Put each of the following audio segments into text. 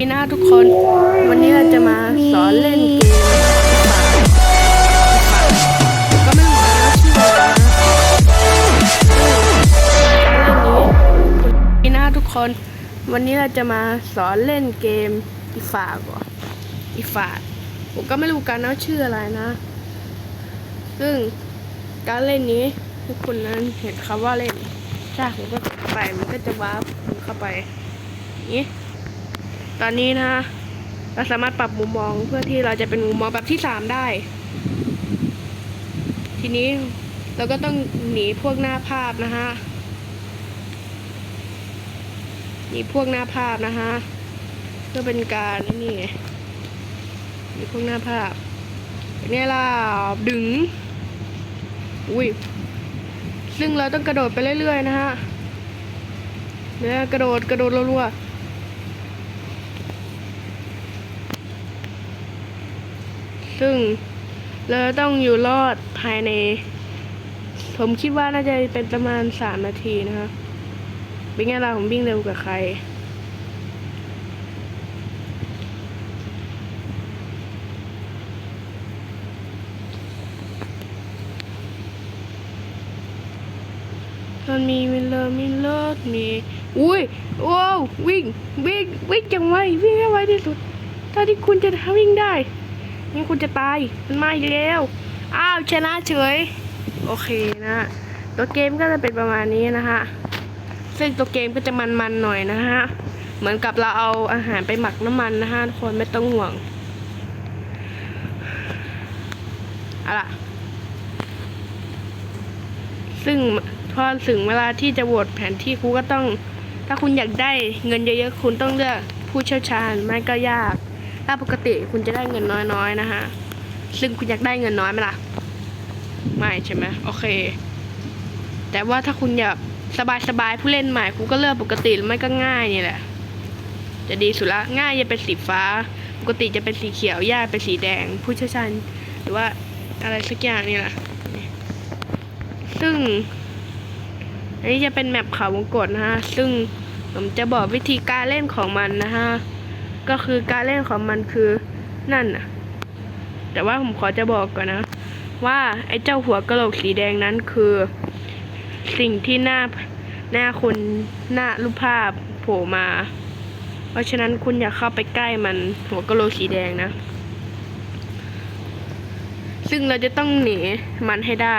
ดีนะทุกคน วันนี้เราจะมาสอนเล่นเกมก็ไม่รู้ว่าชื่ออะไรนะเล่นนี้ดีนะทุกคน วันนี้เราจะมาสอนเล่นเกมอีฝากเหรออีฝากผมก็ไม่รู้กันนะชื่ออะไรนะ ซึ่งการเล่นนี้ทุกคนนั้นเห็นคำว่าเล่นใช่ผมก็กดเข้าไปมันก็จะวาร์ปผมเข้าไปนี้ ตอนนี้นะเราสามารถปรับมุมมองเพื่อที่เราจะเป็นมุมมองแบบที่สามได้ ทีนี้เราก็ต้องหนีพวกหน้าภาพนะฮะหนีพวกหน้าภาพนะฮะเพื่อเป็นการนี่หนีพวกหน้าภาพเนี่ยล่ะดึงอุ้ยซึ่งเราต้องกระโดดไปเรื่อยๆนะฮะเนี่ยกระโดดกระโดดรัวๆ ซึ่งเราต้องอยู่รอดภายใน ผมคิดว่าน่าจะเป็นประมาณสามนาทีนะคะเป็นไงล่ะผมวิ่งเร็วกว่าใคร มันมีมิเลอร์มิเลอร์มีอุ้ยว้าววิ่งวิ่งวิ่งจังไววิ่งให้ไวที่สุดเท่าที่คุณจะวิ่งได้ งั้นคุณจะตาย มันมาอีกแล้ว อ้าวชนะเฉย โอเคนะ ตัวเกมก็จะเป็นประมาณนี้นะฮะ ซึ่งตัวเกมก็จะมันๆหน่อยนะฮะ เหมือนกับเราเอาอาหารไปหมักน้ำมันนะฮะทุกคนไม่ต้องห่วงอาล่ะ ซึ่งพอถึงเวลาที่จะโหวตแผนที่ครูก็ต้อง ถ้าคุณอยากได้เงินเยอะๆ คุณต้องเลือกผู้เชี่ยวชาญไม่ก็ยาก ถ้าปกติคุณจะได้เงินน้อยๆนะฮะ ซึ่งคุณอยากได้เงินน้อยไหมล่ะ ไม่ใช่ไหมโอเค แต่ว่าถ้าคุณอยากสบายๆผู้เล่นใหม่คุณก็เลือกปกติหรือไม่ก็ง่ายนี่แหละ จะดีสุดละง่ายจะเป็นสีฟ้า ปกติจะเป็นสีเขียว ยากเป็นสีแดง ผู้เชี่ยวชาญหรือว่าอะไรสักอย่างนี่แหละ ซึ่งอันนี้จะเป็นแมปเขาวงกตนะฮะ ซึ่งผมจะบอกวิธีการเล่นของมันนะฮะ ก็คือการเล่นของมันคือนั่นน่ะแต่ว่าผมขอจะบอกก่อนนะ ว่าไอ้เจ้าหัวกะโหลกสีแดงนั้นคือ สิ่งที่หน้าหน้าคนหน้ารูปภาพโผล่มา เพราะฉะนั้นคุณอย่าเข้าไปใกล้มันหัวกะโหลกสีแดงนะ ซึ่งเราจะต้องหนีมันให้ได้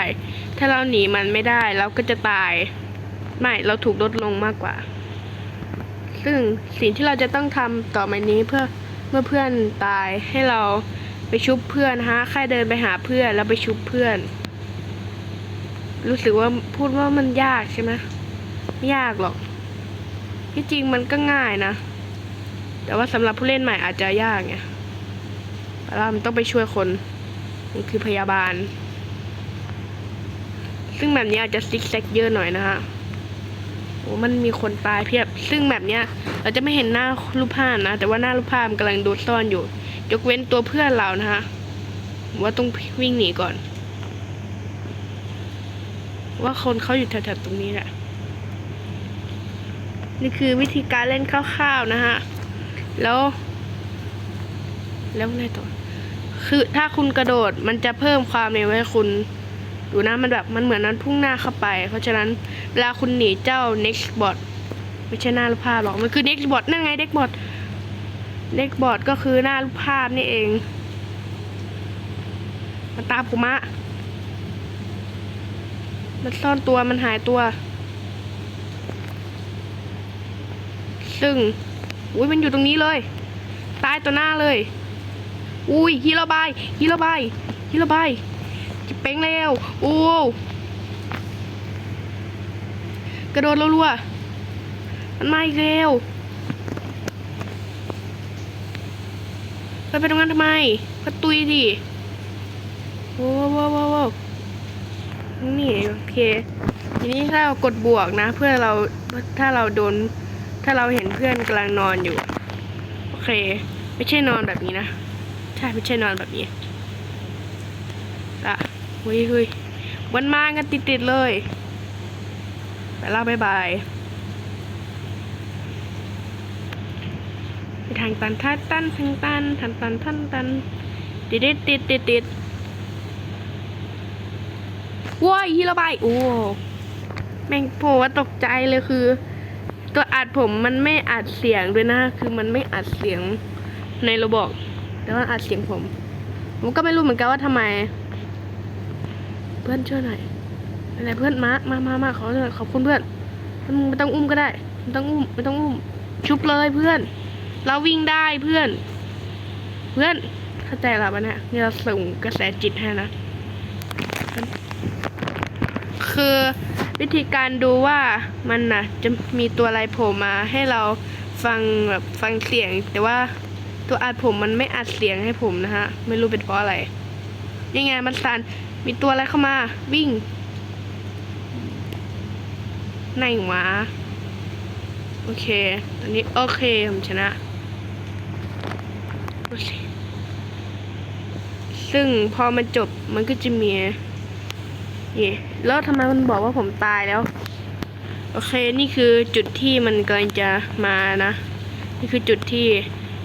ถ้าเราหนีมันไม่ได้เราก็จะตาย ไม่เราถูกลดลงมากกว่า ซึ่งสิ่งที่เราจะต้องทำต่อไปนี้เพื่อเมื่อเพื่อนตายให้เราไปชุบเพื่อนฮะแค่เดินไปหาเพื่อนแล้วไปชุบเพื่อน รู้สึกว่าพูดว่ามันยากใช่ไหมไม่ยากหรอก ที่จริงมันก็ง่ายนะ แต่ว่าสำหรับผู้เล่นใหม่อาจจะยากไงเพราะมันต้องไปช่วยคนมันคือพยาบาล ซึ่งแบบนี้อาจจะซิกแซกเยอะหน่อยนะฮะ มันมีคนตายเพียบ ซึ่งแบบเนี้ย เราจะไม่เห็นหน้ารูปภาพนะ แต่ว่าหน้ารูปภาพมันกำลังโดนซ่อนอยู่ ยกเว้นตัวเพื่อนเรานะฮะ ว่าต้องวิ่งหนีก่อน ว่าคนเขาอยู่แถวๆตรงนี้แหละ นี่คือวิธีการเล่นคร่าวๆนะฮะ แล้ว แล้วไงต่อ คือถ้าคุณกระโดดมันจะเพิ่มความเร็วให้คุณ ดูนะมันแบบมันเหมือนนั้นพุ่งหน้าเข้าไป เพราะฉะนั้นเวลาคุณหนีเจ้า next bot ไม่ใช่หน้ารูปภาพหรอก มันคือ next bot นั่นไง next bot next bot ก็คือหน้ารูปภาพนี่เอง มันตามผมอะมันซ่อนตัวมันหายตัว ซึ่งอุ้ยมันอยู่ตรงนี้เลย ตายตัวหน้าเลย อุ้ยฮีโร่บายฮีโร่บายฮีโร่บายจิบ เป้งแล้วโอ้กระโดดรัวๆมันมาอีกแล้วไปไปตรงนั้นทำไมก็ตุยดิโว้วว้าวว้าวว้าวนี่โอเค ทีนี้ถ้าเรากดบวกนะ เพื่อเราถ้าเราโดน ถ้าเราเห็นเพื่อนกำลังนอนอยู่ โอเค ไม่ใช่นอนแบบนี้นะ ใช่ไม่ใช่นอนแบบนี้ เฮ้ยเฮ้ยวันมากันติดๆเลยไปแล้วบายบายไปทางตันท่าตันทางตันทางตันท่านตันติดติดติดติดติดว้ายฮีระบายโอ้แม่งโผว่าตกใจเลยคือ ตัวอัดผมมันไม่อัดเสียงด้วยนะ คือมันไม่อัดเสียงในระบบแต่ว่าอัดเสียงผม ผมก็ไม่รู้เหมือนกันว่าทำไม พื่อนช่วยหน่อยอะไรเพื่อนมามามามาขอหน่อยขอบคุณเพื่อนมึงไม่ต้องอุ้มก็ได้ไม่ต้องอุ้มไม่ต้องอุ้ม ชุบเลยเพื่อน เราวิ่งได้เพื่อน เพื่อนเข้าใจเราปะเนี่ยนี่เราส่งกระแสจิตให้นะคือวิธีการดูว่ามันน่ะจะมีตัวอะไรโผล่มาให้เราฟังแบบฟังเสียง แต่ว่าตัวอัดผมมันไม่อัดเสียงให้ผมนะฮะ ไม่รู้เป็นเพราะอะไรยังไงมันสั่น มีตัวอะไรเข้ามา วิ่งไหนวะโอเค ตอนนี้โอเค ผมชนะ ซึ่งพอมันจบมันก็จะมีนี่แล้วทำไมมันบอกว่าผมตายแล้ว โอเค นี่คือจุดที่มันกำลังจะมานะ นี่คือจุดที่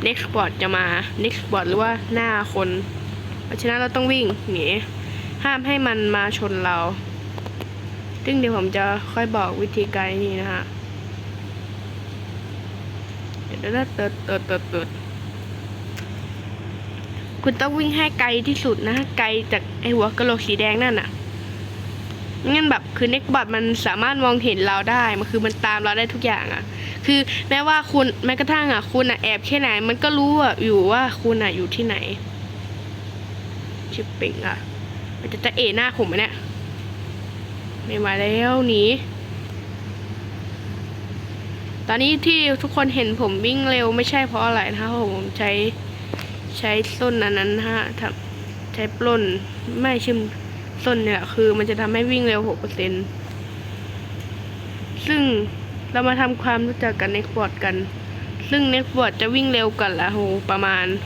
next bot จะมา next bot หรือว่าหน้าคน เพราะฉะนั้นเราต้องวิ่งหนี ห้ามให้มันมาชนเรา ซึ่งเดี๋ยวผมจะค่อยบอกวิธีการนี้นะฮะเดี๋ยวเติร์ดเติดเติดเติดเติดคุณต้องวิ่งให้ไกลที่สุดนะ ไกลจากไอหัวกะโหลกสีแดงนั่นน่ะงั้นแบบคือเน็กบอทมันสามารถมองเห็นเราได้ มันคือมันตามเราได้ทุกอย่างอะ่ะ คือแม้ว่าคุณแม้กระทั่งอะ คุณอะแอบแค่ไหน มันก็รู้อะอยู่ว่าคุณอะอยู่ที่ไหนชิปปิงอะ จะจะเอหน้าผมเนี่ยไม่มาแล้วหนีตอนนี้ที่ทุกคนเห็นผมวิ่งเร็วไม่ใช่เพราะอะไรนะคะผมใช้ใช้ส้นอันนั้นฮะทำใช้ปล้นไม่ชิมส้นเนี่ยคือมันจะทำให้วิ่งเร็ว6%ซึ่งเรามาทำความรู้จักกับ Nextbot กัน ซึ่ง Nextbot จะวิ่งเร็วกว่าละโหประมาณ6%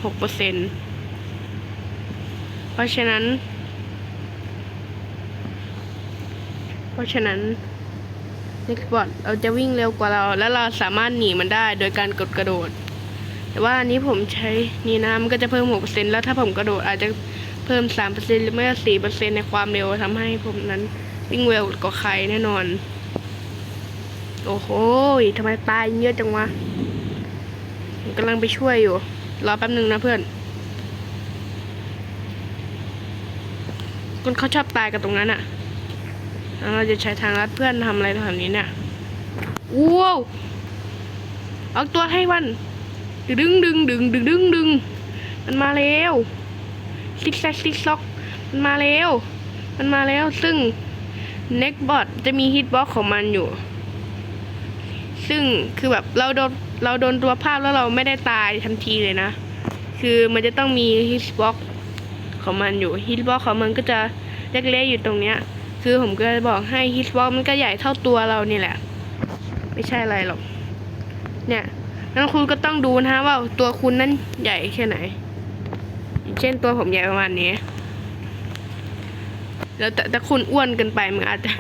เพราะฉะนั้น เพ ราะฉะนั้น Nextbot เราจะวิ่งเร็วกว่าเรา และเราสามารถหนีมันได้โดยการกดกระโดด แต่ว่าอันนี้ผมใช้นี่นะมันก็จะเพิ่ม 6%แล้วถ้าผมกระโดดอาจจะเพิ่ม 3%หรือไม่ก็4%ในความเร็วทำให้ผมนั้นวิ่งเร็วกว่าใครแน่นอน โอ้โหทำไมตายเยอะจังวะผมกำลังไปช่วยอยู่ รอแป๊บนึงนะเพื่อนคนเขาชอบตายกันตรงนั้นอะ่ะ แล้วเราจะใช้ทางลัดเพื่อนทำอะไรทำนี้เนี่ยว้าวเอาตัวให้วันดึงดึงดึงดึงดึงดึงมันมาแล้วซิกแซกซิกซอกมันมาแล้วมันมาแล้วซึ่ง Neckbot จะมีฮิตบ็อกของมันอยู่ ซึ่งคือแบบเราโดนเราโดนตัวภาพแล้วเราไม่ได้ตายทันทีเลยนะ คือมันจะต้องมีฮิตบ็อกของมันอยู่ฮิตบ็อกของมันก็จะเล็กๆอยู่ตรงเนี้ย คือผมก็จะบอกให้ฮิตบ็อกมันก็ใหญ่เท่าตัวเรานี่แหละ ไม่ใช่อะไรหรอก เนี่ยงั้นคุณก็ต้องดูนะฮะว่าตัวคุณนั้นใหญ่แค่ไหน เช่นตัวผมใหญ่ประมาณนี้ แล้วแต่ถ้าคุณอ้วนเกินไปมันอาจจะ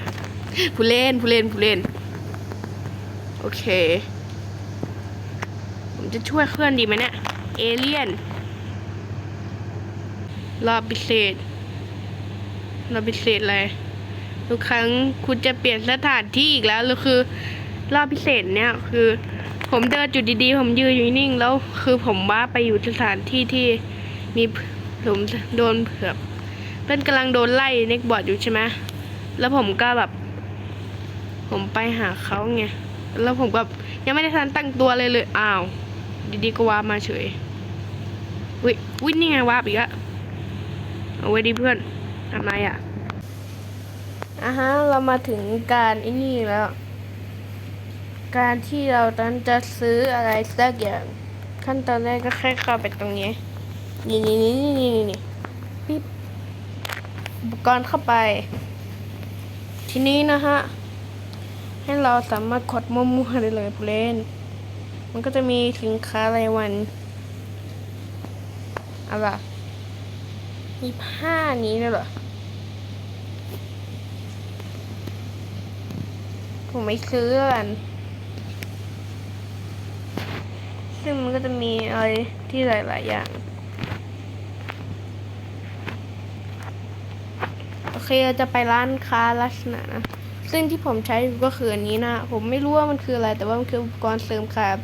ผู้เล่นผู้เล่นผู้เล่น โอเค ผมจะช่วยเคลื่อนดีไหมเนี่ย เอเลี่ยน รอบพิเศษรอบพิเศษอะไร ทุกครั้งคุณจะเปลี่ยนสถานที่อีกแล้วหรือคือรอบพิเศษเนี่ยคือ ผมเดินจุดดีๆ ผมยืนอยู่นิ่ง แล้วคือผมว่าไปอยู่สถานที่ที่มีผมโดนเผือบเพื่อนกำลังโดนไล่เน็กบอร์ดอยู่ใช่ไหมแล้วผมก็แบบ ผมไปหาเขาไงแล้วผมก็ยังไม่ได้ทันตั้งตัวเลยเลยอ้าว ดีๆก็วามาเฉยวิวินี่ไงวาปอีกอะเอาไว้ดีเพื่อนทำไรอะ อะฮะ เรามาถึงการอ้นี่แล้ว การที่เราตอนจะซื้ออะไรสักอย่าง ขั้นตอนแรกก็แค่เข้าไปตรงนี้ นี่นี่นี่นี่นี่นี่ปิ๊บอุปกรณ์เข้าไป ทีนี้นะฮะ ให้เราสามารถกดมั่วๆได้เลยผู้เล่น มันก็จะมีสินค้ารายวันอะไรมีผ้านี้ด้วยเหรอ ผมไม่ซื้อกันซึ่งมันก็จะมีอะไรที่หลาย ๆ อย่าง โอเคเราจะไปร้านค้าลักษณะนะ ซึ่งที่ผมใช้อยู่ก็คืออันนี้นะ ผมไม่รู้ว่ามันคืออะไร แต่ว่ามันคืออุปกรณ์เสริมขาบ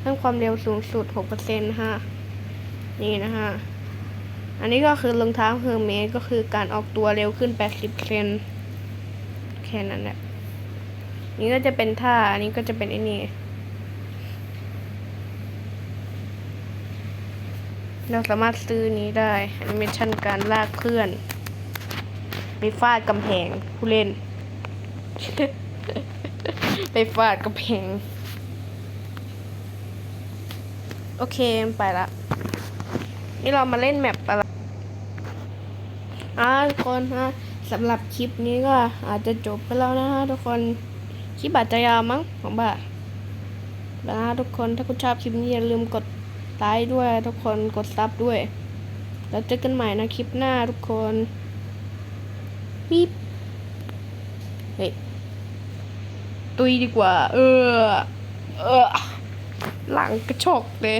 เพิ่มความเร็วสูงสุด 6%นะฮะ นี่นะฮะ อันนี้ก็คือรองเท้าเฮอร์เมสก็คือการออกตัวเร็วขึ้น 80%แค่นั้นแหละ นี่ก็จะเป็นท่า อันนี้ก็จะเป็นไอ้นี่เราสามารถซื้อนี้ได้แอนิเมชันการลากเคลื่อน ไปฟาดกำแพงผู้เล่น ไปฟาดกำแพง โอเคไปละ นี่เรามาเล่นแมปอะไรอ่าทุกคนฮะสำหรับคลิปนี้ก็อาจจะจบไปแล้วนะฮะทุกคน คลิปอาจจะยาวมั้งผมว่าแล้วนะทุกคนถ้าคุณชอบคลิปนี้อย่าลืมกดไลค์ด้วยทุกคนกดซับด้วย แล้วเจอกันใหม่นะคลิปหน้าทุกคนปิ๊บเฮ้ยตุยดีกว่า เออ เออ หลังกระชกเลย